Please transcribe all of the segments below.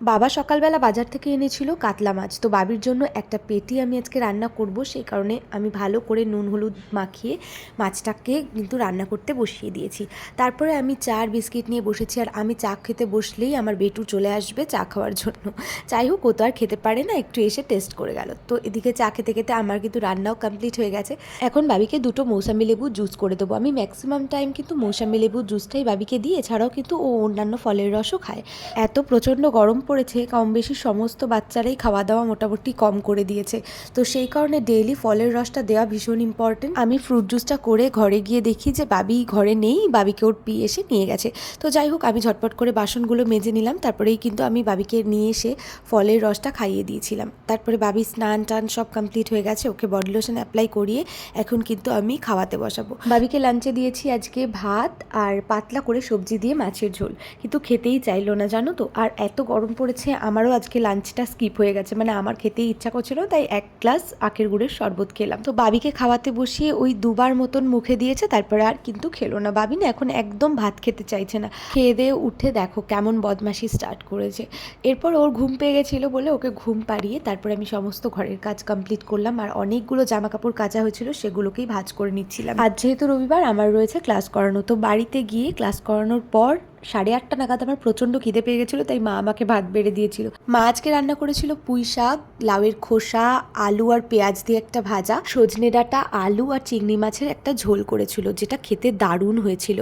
বাবা সকালবেলা বাজার থেকে এনেছিল কাতলা মাছ। তো বাবির জন্য একটা পেটি আমি আজকে রান্না করব, সেই কারণে আমি ভালো করে নুন, হলুদ মাখিয়ে মাছটাকে কিন্তু রান্না করতে বসিয়ে দিয়েছি। তারপরে আমি চা আর বিস্কিট নিয়ে বসেছি, আর আমি চা খেতে বসলেই আমার বেটু চলে আসবে চা খাওয়ার জন্য। যাই হোক, ও তো আর খেতে পারে না, একটু এসে টেস্ট করে গেল। তো এদিকে চা খেতে খেতে আমার কিন্তু রান্নাও কমপ্লিট হয়ে গেছে। এখন বাবিকে দুটো মৌসামি লেবু জুস করে দেবো। আমি ম্যাক্সিমাম টাইম কিন্তু মৌসামি লেবু জুসটাই বাবিকে দিই, এছাড়াও কিন্তু ও অন্যান্য ফলের রসও খায়। এত প্রচণ্ড গরম পড়েছে কম বেশি সমস্ত বাচ্চারাই খাওয়া দাওয়া মোটামুটি কম করে দিয়েছে। তো সেই কারণে ডেইলি ফলের রসটা দেওয়া ভীষণ ইম্পর্টেন্ট আমি ফ্রুট জুসটা করে ঘরে গিয়ে দেখি যে, বাবি ঘরে নেই, বাবিকে ওর পিয়ে এসে নিয়ে গেছে। তো যাই হোক, আমি ঝটপট করে বাসনগুলো মেজে নিলাম। তারপরেই কিন্তু আমি বাবিকে নিয়ে এসে ফলের রসটা খাইয়ে দিয়েছিলাম। তারপরে বাবি স্নান টান সব কমপ্লিট হয়ে গেছে। ওকে বডি লোশন অ্যাপ্লাই করিয়ে এখন কিন্তু আমি খাওয়াতে বসাবো। বাবিকে লাঞ্চে দিয়েছি আজকে ভাত আর পাতলা করে সবজি দিয়ে মাছের ঝোল। কিন্তু খেতেই চাইলো না, জানো তো? আর এত গরম পড়েছে, আমারও আজকে লাঞ্চটা স্কিপ হয়ে গেছে। মানে আমার খেতেই ইচ্ছা করছিল, তাই এক গ্লাস আখের গুড়ের শরবত খেলাম। তো বাবিকে খাওয়াতে বসিয়ে ওই দুবার মতন মুখে দিয়েছে, তারপরে আর কিন্তু খেলো না। বাবি না এখন একদম ভাত খেতে চাইছে না। খেয়ে দিয়ে উঠে দেখো কেমন বদমাশি স্টার্ট করেছে। এরপর ওর ঘুম পেয়ে গেছিল বলে ওকে ঘুম পাড়িয়ে তারপরে আমি সমস্ত ঘরের কাজ কমপ্লিট করলাম। আর অনেকগুলো জামা কাপড় কাচা হয়েছিল, সেগুলোকেই ভাজ করে নিচ্ছিলাম। আজ যেহেতু রবিবার, আমার রয়েছে ক্লাস করানো। তো বাড়িতে গিয়ে ক্লাস করানোর পর সাড়ে আটটা নাগাদ আমার প্রচণ্ড খিদে পেয়ে গেছিল, তাই মা আমাকে ভাত বেড়ে দিয়েছিল। মা আজকে রান্না করেছিল পুঁই শাক, লাউয়ের খোসা, আলু আর পেঁয়াজ দিয়ে একটা ভাজা, সজনে ডাঁটা, আলু আর চিংড়ি মাছের একটা ঝোল করেছিল, যেটা খেতে দারুণ হয়েছিল।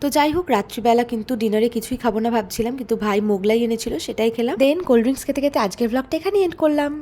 তো যাই হোক, রাত্রিবেলা কিন্তু ডিনারে কিছুই খাব না ভাবছিলাম, কিন্তু ভাই মোগলাই এনেছিল, সেটাই খেলাম। দেন কোল্ড ড্রিঙ্কস খেতে খেতে আজকের ব্লগটা এখানে এন্ড করলাম।